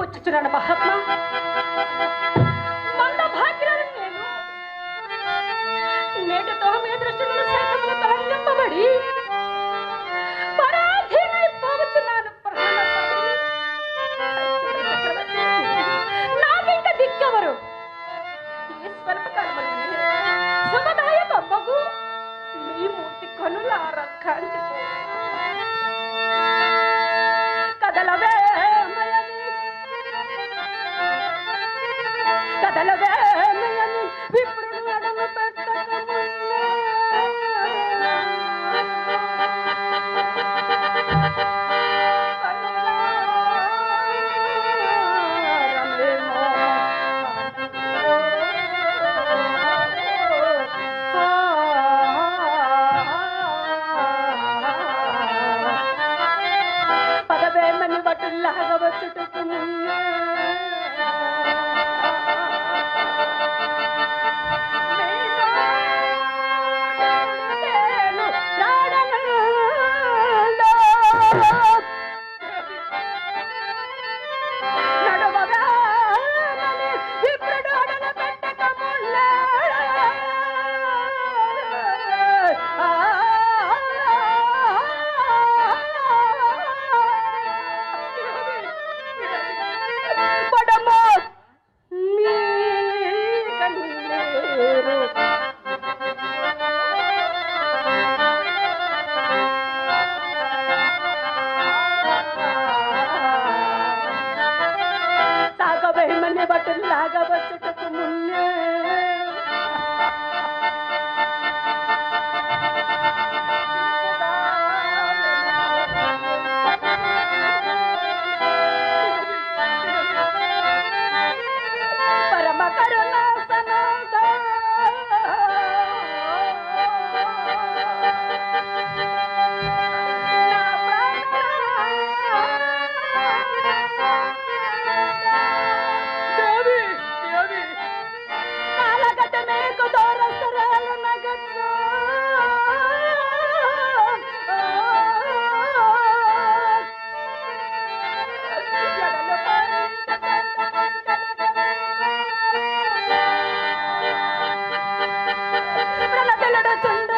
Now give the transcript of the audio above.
వచ్చి చూడండి మీ దృష్టి నుండి శాఖలు తొలగింపబడి పరాధీనైపోతున్నాను దిక్కెవరు? మీ ತಲವೇನೆಯನ್ನು ವಿಪ್ರು ನಡಲು ಬೆಟ್ಟ പദവേമന് വട്ടില്ലാകവച്ചിട്ട് മുന്നേ నిలబట్టును నాగబట్టుట கடலட சண்ட